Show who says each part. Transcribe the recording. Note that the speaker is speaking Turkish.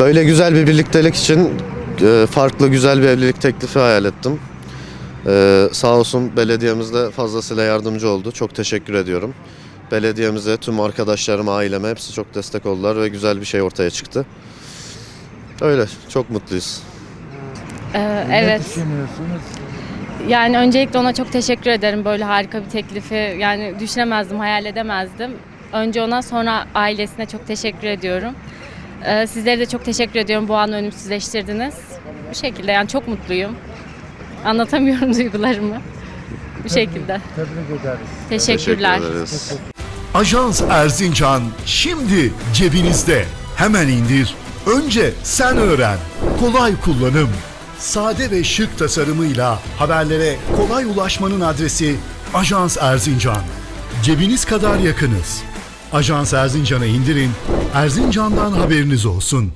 Speaker 1: Böyle güzel bir birliktelik için e, farklı güzel bir evlilik teklifi hayal ettim. E, sağ olsun belediyemiz de fazlasıyla yardımcı oldu. Çok teşekkür ediyorum. Belediyemize, tüm arkadaşlarıma, aileme hepsi çok destek oldular ve güzel bir şey ortaya çıktı. Öyle, çok mutluyuz.
Speaker 2: Ee,
Speaker 3: Ne
Speaker 2: evet.
Speaker 3: düşünüyorsunuz?
Speaker 2: Yani öncelikle ona çok teşekkür ederim. Böyle harika bir teklifi yani düşünemezdim, hayal edemezdim. Önce ona sonra ailesine çok teşekkür ediyorum. Ee, sizlere de çok teşekkür ediyorum. Bu anı ölümsüzleştirdiniz. Bu şekilde yani çok mutluyum. Anlatamıyorum duygularımı. Bu şekilde.
Speaker 3: Tebrik ederiz.
Speaker 2: Teşekkürler.
Speaker 1: Teşekkür ederiz.
Speaker 4: Ajans Erzincan şimdi cebinizde. Hemen indir. Önce sen öğren. Kolay kullanım. Sade ve şık tasarımıyla haberlere kolay ulaşmanın adresi Ajans Erzincan. Cebiniz kadar yakınız. Ajans Erzincan'ı indirin. Erzincan'dan haberiniz olsun.